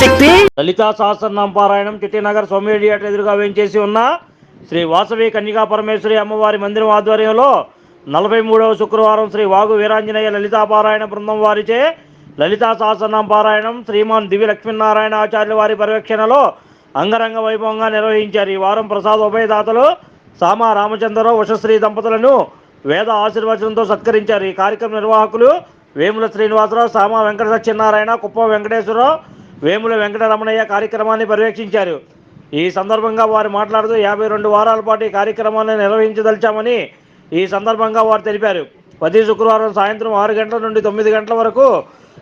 శక్తి లలితా సహస్రనామ పారాయణం చిట్టినగర్ సోమేడియాట్ ఎదురుగా వేయించేసి ఉన్న శ్రీ వాసవి కన్యకా పరమేశ్వరి అమ్మవారి మందిరం ఆధ్వర్యంలో నలభై మూడవ శుక్రవారం శ్రీ వాగు వీరాంజనేయ లలితా పారాయణ బృందం వారిచే లలితా సహస్రనామ పారాయణం శ్రీమాన్ దివి లక్ష్మీనారాయణ ఆచార్యుల వారి పర్యవేక్షణలో అంగరంగ వైభవంగా నిర్వహించారు. ఈ వారం ప్రసాద్ ఉభయదాతలు సామా రామచంద్రరావు ఉషశ్రీ దంపతులను వేద ఆశీర్వచనంతో సత్కరించారు. ఈ కార్యక్రమ నిర్వాహకులు వేముల శ్రీనివాసరావు సామ వెంకట సత్యనారాయణ కుప్ప వెంకటేశ్వరరావు వేముల వెంకటరమణయ్య కార్యక్రమాన్ని పర్యవేక్షించారు. ఈ సందర్భంగా వారు మాట్లాడుతూ యాభై రెండు వారాల పాటు ఈ కార్యక్రమాన్ని నిర్వహించదలిచామని ఈ సందర్భంగా వారు తెలిపారు. ప్రతి శుక్రవారం సాయంత్రం ఆరు గంటల నుండి తొమ్మిది గంటల వరకు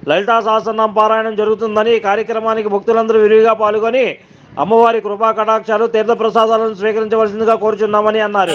లలితా సహస్రనామ పారాయణం జరుగుతుందని ఈ కార్యక్రమానికి భక్తులందరూ విరివిగా పాల్గొని అమ్మవారి కృపా కటాక్షాలు తీర్థ ప్రసాదాలను స్వీకరించవలసిందిగా కోరుచున్నామని అన్నారు.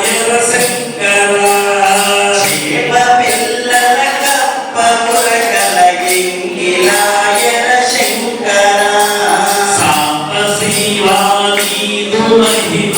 సాంబ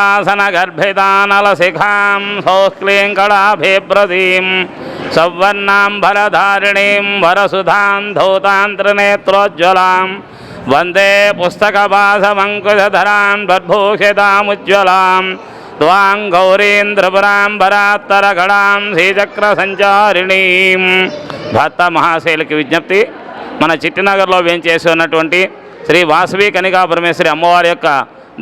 రమేశ్వర్యం భవతి సదమితి సదంతే ప్రసాద మనరిత మహాధికారో భవ సర్వార్థ సంసిద్ధో భవ हीङ्कारासनगर्भितानलशिखां सौक्लीङ्कडाभिप्रदीं सौवर्णाम्बरधारिणीं वरसुधां धौतान्त्रनेत्रोज्ज्वलां वन्दे पुस्तकवासमङ्कुशधरां तद्भूषितामुज्ज्वलां त्वां गौरीन्द्रपुराम्बरात्तरगणां శ్రీచక్రసంచారిణీం భర్త మహాశైలకి విజ్ఞప్తి మన చిట్టినగర్లో వేంచేసి ఉన్నటువంటి శ్రీ వాసవి కనికా పరమేశ్వరి అమ్మవారి యొక్క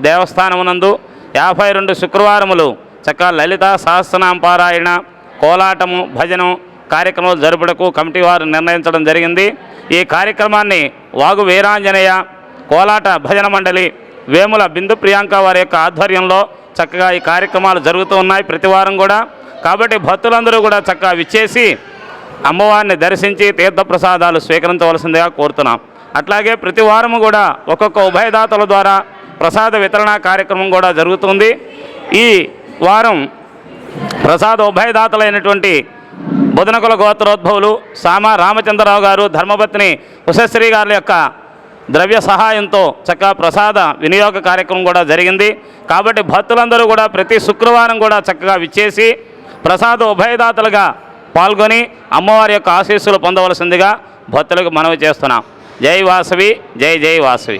దేవస్థానమునందు యాభై రెండు శుక్రవారములు చక్కగా లలిత సహస్రనామ పారాయణ కోలాటము భజనం కార్యక్రమాలు జరుపుటకు కమిటీ వారు నిర్ణయించడం జరిగింది. ఈ కార్యక్రమాన్ని వాగు వీరాంజనేయ కోలాట భజన మండలి వేముల బిందు ప్రియాంక వారి యొక్క ఆధ్వర్యంలో చక్కగా ఈ కార్యక్రమాలు జరుగుతూ ఉన్నాయి ప్రతి వారం కూడా. కాబట్టి భక్తులందరూ కూడా చక్కగా విచ్చేసి అమ్మవారిని దర్శించి తీర్థప్రసాదాలు స్వీకరించవలసిందిగా కోరుతున్నాం. అట్లాగే ప్రతి వారము కూడా ఒక్కొక్క ఉభయదాతల ద్వారా ప్రసాద వితరణ కార్యక్రమం కూడా జరుగుతుంది. ఈ వారం ప్రసాద ఉభయదాతలైనటువంటి బుధనకుల గోత్రోద్భవులు సామ రామచంద్రరావు గారు ధర్మపత్ని ఉషశ్రీ గారి యొక్క ద్రవ్య సహాయంతో చక్కగా ప్రసాద వినియోగ కార్యక్రమం కూడా జరిగింది. కాబట్టి భక్తులందరూ కూడా ప్రతి శుక్రవారం కూడా చక్కగా విచ్చేసి ప్రసాద ఉభయదాతలుగా పాల్గొని అమ్మవారి యొక్క ఆశీస్సులు పొందవలసిందిగా భక్తులకు మనవి చేస్తున్నాం. జై వాసవి జై జై వాసవి.